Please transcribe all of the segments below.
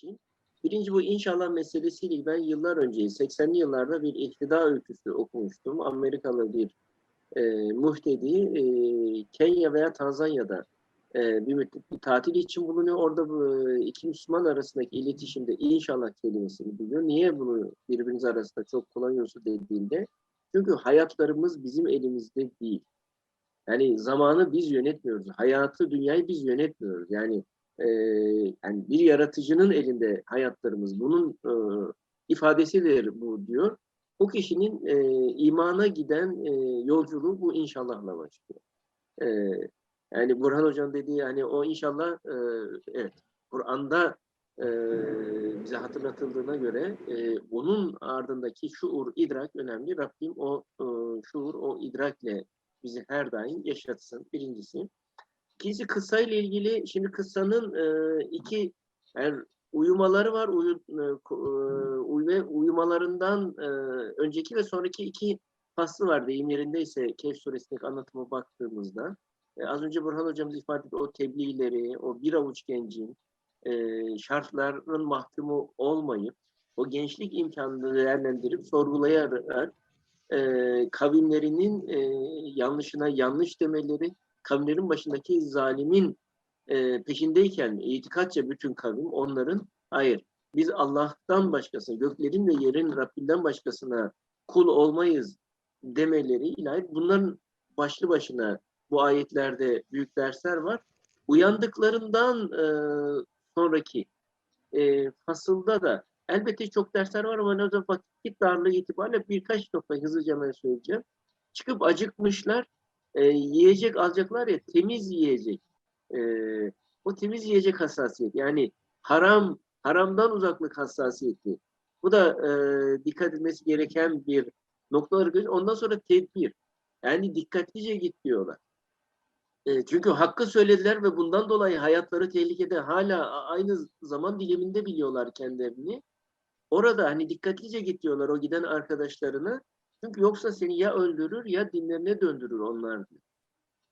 geçeyim. Birinci bu inşallah meselesiyle ben yıllar önce 80'li yıllarda bir iktidar öyküsü okumuştum. Amerikalı bir e, muhtedi e, Kenya veya Tanzanya'da e, bir bir tatil için bulunuyor. Orada bu, e, iki Müslüman arasındaki iletişimde inşallah kelimesini biliyor. Niye bunu birbiriniz arasında çok kullanıyorsun dediğinde çünkü hayatlarımız bizim elimizde değil. Yani zamanı biz yönetmiyoruz. Hayatı, dünyayı biz yönetmiyoruz. Yani e, yani bir yaratıcının elinde hayatlarımız. Bunun e, ifadesidir bu diyor. O kişinin e, imana giden e, yolculuğu bu inşallahla başlıyor. E, yani Burhan Hocam dediği hani o inşallah e, evet Kur'an'da e, bize hatırlatıldığına göre e, onun ardındaki şuur, idrak önemli. Rabbim o e, şuur, o idrakle bizi her daim yaşatsın. Birincisi. İkincisi kıssayla ilgili şimdi kıssanın e, iki yani uyumaları var. Uyu, e, e, ve uyumalarından e, önceki ve sonraki iki faslı var deyim yerindeyse Kehf suresindeki anlatıma baktığımızda. E, az önce Burhan hocamız ifade etti o tebliğleri, o bir avuç gencin e, şartların mahkumu olmayıp o gençlik imkanını değerlendirip sorgulayarak e, kavimlerinin e, yanlışına yanlış demeleri, kavimlerin başındaki zalimin e, peşindeyken itikatça bütün kavim onların hayır biz Allah'tan başkasına, göklerin ve yerin Rabbinden başkasına kul olmayız demeleri ilahi bunların başlı başına bu ayetlerde büyük dersler var. Uyandıklarından e, sonraki e, fasılda da elbette çok dersler var ama ne zaman vakit darlığı itibariyle birkaç nokta hızlıca ben söyleyeceğim. Çıkıp acıkmışlar, e, yiyecek alacaklar ya temiz yiyecek. E, o temiz yiyecek hassasiyet yani haram haramdan uzaklık hassasiyeti. Bu da e, dikkat edilmesi gereken bir nokta olarak. Ondan sonra tedbir. Yani dikkatlice git diyorlar. E, çünkü hakkı söylediler ve bundan dolayı hayatları tehlikede hala aynı zaman diliminde biliyorlar kendilerini. Orada hani dikkatlice git diyorlar o giden arkadaşlarına. Çünkü yoksa seni ya öldürür ya dinlerine döndürür onlar.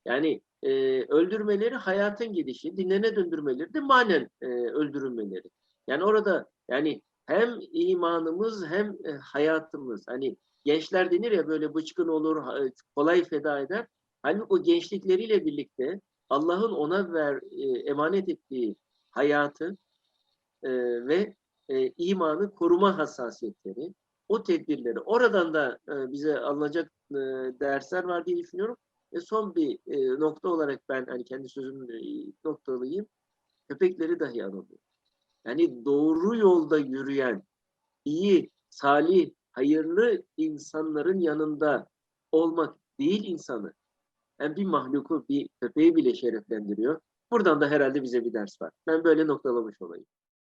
Yani e, öldürmeleri hayatın gidişi, dinlerine döndürmeleri de manen e, öldürülmeleri. Yani orada yani hem imanımız hem e, hayatımız. Hani gençler denir ya böyle bıçkın olur, kolay feda eder. Halbuki o gençlikleriyle birlikte Allah'ın ona ver e, emanet ettiği hayatı e, ve e, imanı koruma hassasiyetleri, o tedbirleri oradan da e, bize alınacak e, dersler var diye düşünüyorum. Ve son bir e, nokta olarak ben hani kendi sözümü noktalayayım. Köpekleri dahi anılıyor. Yani doğru yolda yürüyen, iyi, salih, hayırlı insanların yanında olmak değil insanı. Yani bir mahluku, bir köpeği bile şereflendiriyor. Buradan da herhalde bize bir ders var. Ben böyle noktalamış olayım.